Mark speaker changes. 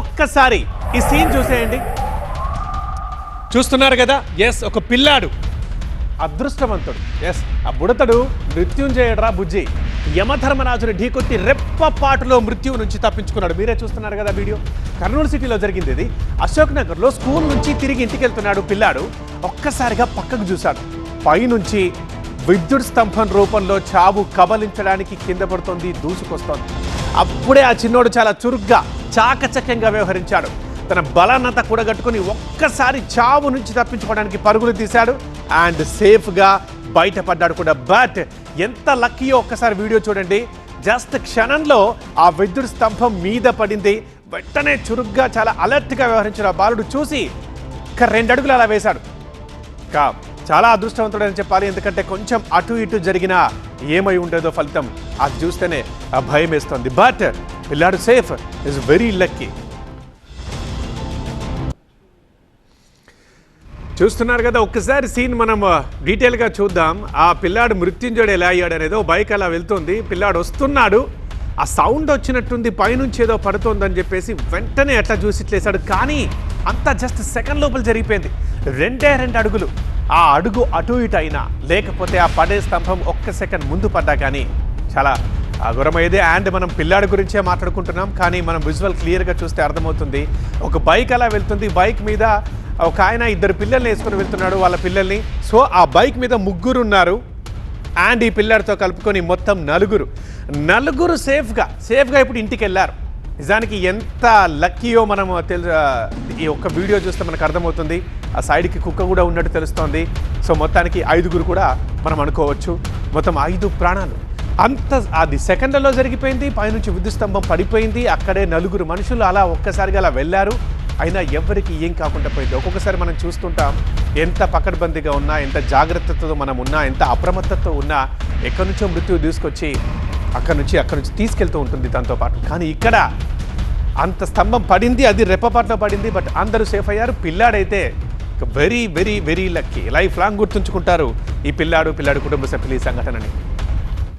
Speaker 1: ఒక్కసారి ఈ సీన్ చూసేయండి. చూస్తున్నారు కదా? ఎస్ ఒక పిల్లాడు. అదృష్టవంతుడు. ఎస్ ఆ బుడతడు మృత్యుంజయుడరా బుజ్జి. యమధర్మరాజుని ఢీకొట్టి రెప్పపాటులో మృత్యువు నుంచి తప్పించుకున్నాడు. మీరే చూస్తున్నారు కదా వీడియో? కర్నూలు సిటీలో జరిగింది ఇది. అశోక్ నగర్లో స్కూల్ నుంచి తిరిగి ఇంటికి వెళ్తున్నాడు పిల్లాడు. ఒక్కసారిగా పక్కకు చూశాడు. పైనుంచి విద్యుత్ స్తంభం రూపంలో చావు కబలించడానికి కింద పడుతోంది దూసుకొస్తోంది. అప్పుడే ఆ చిన్నోడు చాలా చురుగ్గా చాకచక్యంగా వ్యవహరించాడు. తన బలాన్నంతా కూడగట్టుకుని ఒక్కసారి చావు నుంచి తప్పించుకోవడానికి పరుగులు తీశాడు అండ్ సేఫ్గా బయటపడ్డాడు కూడా. బట్ ఎంత లక్కీయో ఒక్కసారి వీడియో చూడండి. జస్ట్ క్షణంలో ఆ విద్యుత్ స్తంభం మీద పడింది. వెంటనే చురుగ్గా చాలా అలర్ట్గా వ్యవహరించిన ఆ బాలుడు చూసి ఒక రెండు అడుగులు అలా వేశాడు. కా చాలా అదృష్టవంతుడని చెప్పాలి. ఎందుకంటే కొంచెం అటు ఇటు జరిగిన ఏమై ఉండేదో ఫలితం అది చూస్తేనే ఆ భయం వేస్తుంది. బట్ పిల్లాడు సేఫ్ ఇస్ వెరీ లక్కీ చూస్తున్నారు కదా ఒక్కసారి సీన్ మనం uh, డీటెయిల్గా చూద్దాం. ఆ పిల్లాడు మృత్యుంజయుడు ఎలా అయ్యాడు అనేది ఓ బైక్ అలా వెళ్తుంది. పిల్లాడు వస్తున్నాడు. ఆ సౌండ్ వచ్చినట్టుంది. పైనుంచి ఏదో పడుతోందని చెప్పేసి వెంటనే అట్లా చూసి ఇట్లేసాడు కానీ అంతా జస్ట్ సెకండ్ లోపల జరిగిపోయింది. రెండే రెండు అడుగులు. ఆ అడుగు అటు ఇటు అయినా లేకపోతే ఆ పడే స్తంభం ఒక్క సెకండ్ ముందు పడ్డా కానీ చాలా అఘోరమైంది అండ్ మనం పిల్లాడి గురించే మాట్లాడుకుంటున్నాం కానీ మనం విజువల్ క్లియర్గా చూస్తే అర్థమవుతుంది. ఒక బైక్ అలా వెళ్తుంది. బైక్ మీద ఒక ఆయన ఇద్దరు పిల్లల్ని వేసుకొని వెళ్తున్నాడు వాళ్ళ పిల్లల్ని. సో ఆ బైక్ మీద ముగ్గురు ఉన్నారు అండ్ ఈ పిల్లాడితో కలుపుకొని మొత్తం నలుగురు. నలుగురు సేఫ్గా సేఫ్గా ఇప్పుడు ఇంటికి వెళ్ళారు నిజానికి ఎంత లక్కీయో మనం తెలు ఈ ఒక్క వీడియో చూస్తే మనకు అర్థమవుతుంది. ఆ సైడ్కి కుక్క కూడా ఉన్నట్టు తెలుస్తోంది. సో మొత్తానికి ఐదుగురు కూడా మనం అనుకోవచ్చు. మొత్తం ఐదు ప్రాణాలు. అంత అది సెకండ్లలో జరిగిపోయింది పైనుంచి విద్యుత్ స్తంభం పడిపోయింది. అక్కడే నలుగురు మనుషులు అలా ఒక్కసారిగా అలా వెళ్ళారు. అయినా ఎవరికి ఏం కాకుండా పోయింది. ఒక్కొక్కసారి మనం చూస్తుంటాం ఎంత పకడ్బందీగా ఉన్నా ఎంత జాగ్రత్తతో మనం ఉన్నా ఎంత అప్రమత్తతో ఉన్నా ఎక్కడి నుంచో మృత్యువు తీసుకొచ్చి అక్కడి నుంచి అక్కడి నుంచి తీసుకెళ్తూ ఉంటుంది దాంతో పాటు. కానీ ఇక్కడ అంత స్తంభం పడింది అది రెప్పపాట్లో పడింది బట్ అందరూ సేఫ్ అయ్యారు. పిల్లాడైతే very very very lucky. Life long గుర్తుంచుకుంటారు ఈ పిల్లాడు పిల్లాడు కుటుంబ సభ్యులు ఈ సంఘటనని.